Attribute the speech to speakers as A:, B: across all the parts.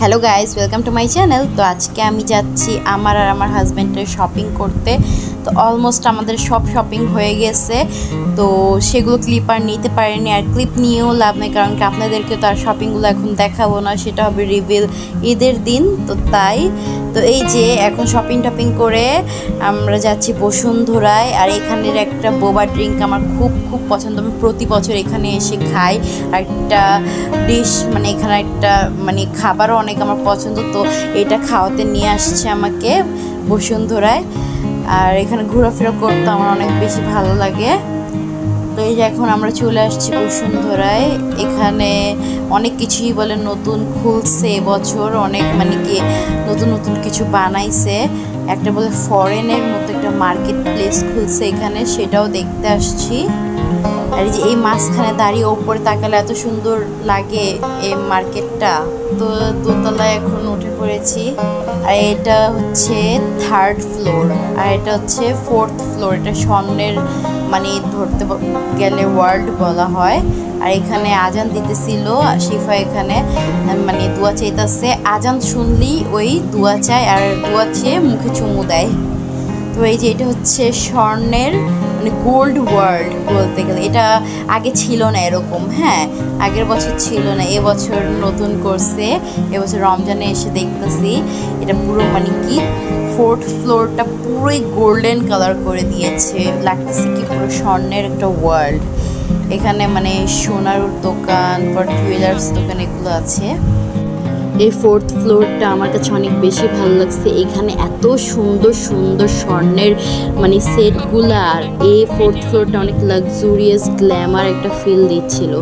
A: Hello guys, welcome to my channel. তো আজকে আমি যাচ্ছি আমার আর আমার হাজব্যান্ডের শপিং করতে। তো অলমোস্ট আমাদের সব শপিং হয়ে গেছে। তো সেগুলো ক্লিপ আর নিতে পারিনি আর ক্লিপ নিয়েও লাভ নেই, কারণ কি আপনাদেরকে তো আর শপিংগুলো এখন দেখাবো না, সেটা হবে রিভিল ঈদের দিন, তো তাই। তো এই যে এখন শপিং টপিং করে আমরা যাচ্ছি বসুন্ধরায়, আর এখানের একটা বোবা ড্রিঙ্ক আমার খুব খুব পছন্দ। আমি প্রতি বছর এখানে এসে খাই, আর একটা ডিশ মানে এখানে একটা মানে খাবারও অনেক আমার পছন্দ, তো এটা খাওয়াতে নিয়ে আসছে আমাকে বসুন্ধরায়। আর এখানে ঘোরাফেরা করতে আমার অনেক বেশি ভালো লাগে। তো এই যে এখন আমরা চলে আসছি বসুন্ধরায়। এখানে অনেক কিছুই বলে নতুন খুলছে এবছর, অনেক মানে কি নতুন নতুন কিছু বানাইছে। একটা বলে ফরেনের মতো একটা মার্কেট প্লেস খুলছে এখানে, সেটাও দেখতে আসছি। আর যে এই মাঝখানে দাঁড়িয়ে ওপরে তাকালে এত সুন্দর লাগে এই মার্কেটটা তো দোতলায় এখন উঠে পড়েছি। আর এটা হচ্ছে থার্ড ফ্লোর আর এটা হচ্ছে ফোর্থ ফ্লোর এটা স্বর্ণের মানে ধরতে গেলে ওয়ার্ল্ড বলা হয়। আর এখানে আজান দিতেছিল শিফা এখানে মানে দুয়া চাইতেছে। আজান শুনলেই ওই দুয়া চায়, আর দুয়া চেয়ে মুখে চুমু দেয়। তো এই যে এটা হচ্ছে স্বর্ণের মানে গোল্ড ওয়ার্ল্ড বলতে গেলে। এটা আগে ছিল না এরকম হ্যাঁ? আগের বছর ছিল না। এবছর নতুন করছে। এবছর রমজানে এসে দেখতেছি এটা পুরো মানে কি ফোর্থ ফ্লোরটা পুরোই গোল্ডেন কালার করে দিয়েছে। লাগতেছে কি পুরো স্বর্ণের একটা ওয়ার্ল্ড এখানে মানে সোনার দোকান, বা জুয়েলার্স দোকান এগুলো আছে। এই ফোর্থ ফ্লোরটা আমার কাছে অনেক বেশি ভালো লাগছে। এখানে এত সুন্দর সুন্দর স্বর্ণের মানে সেটগুলো আর এই ফোর্থ ফ্লোরটা অনেক লাক্সুরিয়াস গ্ল্যামার একটা ফিল দিচ্ছিল।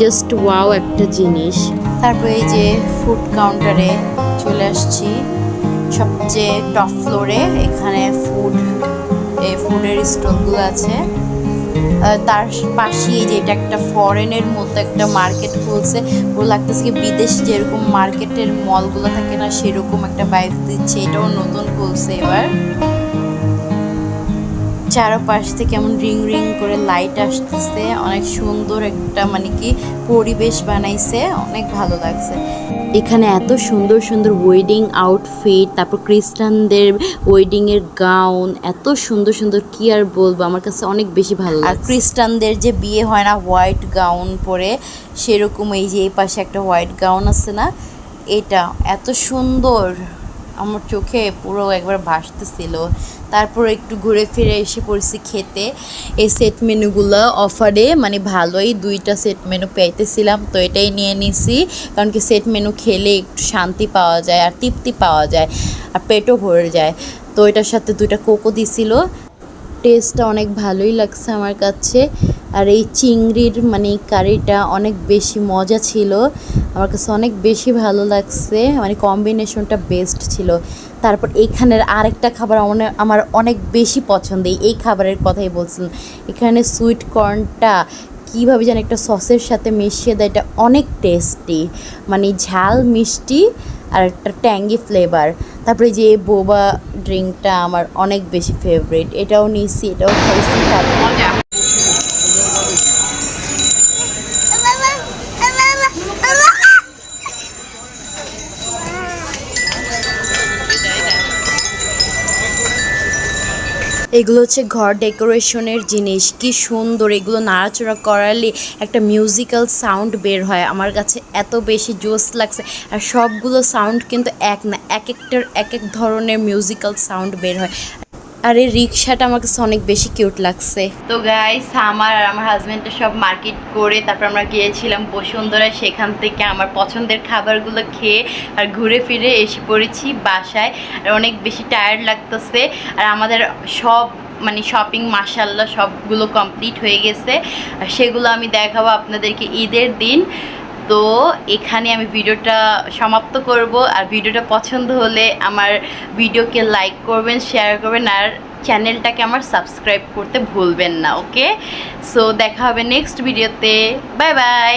A: জাস্ট ওয়াও একটা জিনিস। তারপরে এই যে ফুড কাউন্টারে চলে আসছি। সবচেয়ে টপ ফ্লোরে এখানে ফুড এই ফুডের স্টলগুলো আছে। তার পাশেই যে এটা একটা ফরেনের মতো একটা মার্কেট খুলছে। পুরো লাগতেছে কি বিদেশ যেরকম মার্কেটের মলগুলো থাকে না, সেরকম একটা বাইক দিচ্ছে। এটাও নতুন খুলছে এবার। চারপাশ থেকে কেমন রিং রিং করে লাইট আসতেছে। অনেক সুন্দর একটা মানে কি পরিবেশ বানাইছে। অনেক ভালো লাগছে। এখানে এত সুন্দর সুন্দর ওয়েডিং আউটফিট তারপর খ্রিস্টানদের ওয়েডিং এর গাউন এত সুন্দর সুন্দর কি আর বলব? আমার কাছে অনেক বেশি ভালো লাগে আর খ্রিস্টানদের যে বিয়ে হয় না হোয়াইট গাউন পরে সেরকম এই যে এই পাশে একটা হোয়াইট গাউন আছে না এটা এত সুন্দর। আমার চোখে পুরো একবার ভাসতেছিল। তারপর একটু ঘুরে ফিরে এসে পড়ছি খেতে। এই সেট মেনুগুলো অফারে মানে ভালোই দুইটা সেট মেনু পেতেছিলাম, তো এটাই নিয়ে নিছি। কারণ কি সেট মেনু খেলে একটু শান্তি পাওয়া যায় আর তৃপ্তি পাওয়া যায় আর পেটও ভরে যায়। তো এটার সাথে দুইটা কোকো দিছিল। টেস্টটা অনেক ভালোই লাগছে আমার কাছে। আর এই চিংড়ির মানে কারিটা অনেক বেশি মজা ছিল। আমার কাছে অনেক বেশি ভালো লাগছে। মানে কম্বিনেশনটা বেস্ট ছিল। তারপর এইখানের আরেকটা খাবার আমার আমার অনেক বেশি পছন্দ। এই খাবারের কথাই বলছিলাম। এখানে সুইট কর্নটা কীভাবে যেন একটা সসের সাথে মিশিয়ে দেয়, এটা অনেক টেস্টি মানে ঝাল, মিষ্টি আর একটা ট্যাঙ্গি ফ্লেভার তারপরে যে বোবা ড্রিঙ্কটা আমার অনেক বেশি ফেভারিট এটাও নিয়েছি, এটাও খাইছি। এগুলো হচ্ছে ঘর ডেকোরেশনের জিনিস। কি সুন্দর এগুলো নাড়াচড়া করালে একটা মিউজিক্যাল সাউন্ড বের হয়। আমার কাছে এত বেশি জোস লাগছে। আর সবগুলো সাউন্ড কিন্তু এক না, এক একটার, এক এক ধরনের মিউজিক্যাল সাউন্ড বের হয়। আর এই রিক্সাটা আমার কাছে অনেক বেশি কিউট লাগছে। তো গাইস আমার আর আমার হাজব্যান্ডের সব মার্কেট করে, তারপর আমরা গিয়েছিলাম বসুন্ধরায় সেখান থেকে আমার পছন্দের খাবারগুলো খেয়ে আর ঘুরে ফিরে এসে পড়েছি বাসায়। আর অনেক বেশি টায়ার্ড লাগতেছে। আর আমাদের সব মানে শপিং মাসাল্লাহ সবগুলো কমপ্লিট হয়ে গেছে। আর সেগুলো আমি দেখাবো আপনাদেরকে ঈদের দিন। তো এখানে আমি ভিডিওটা সমাপ্ত করব আর ভিডিওটা পছন্দ হলে আমার ভিডিওকে লাইক করবেন শেয়ার করবেন আর চ্যানেলটাকে আমার সাবস্ক্রাইব করতে ভুলবেন না ওকে সো দেখা হবে নেক্সট ভিডিওতে বাই বাই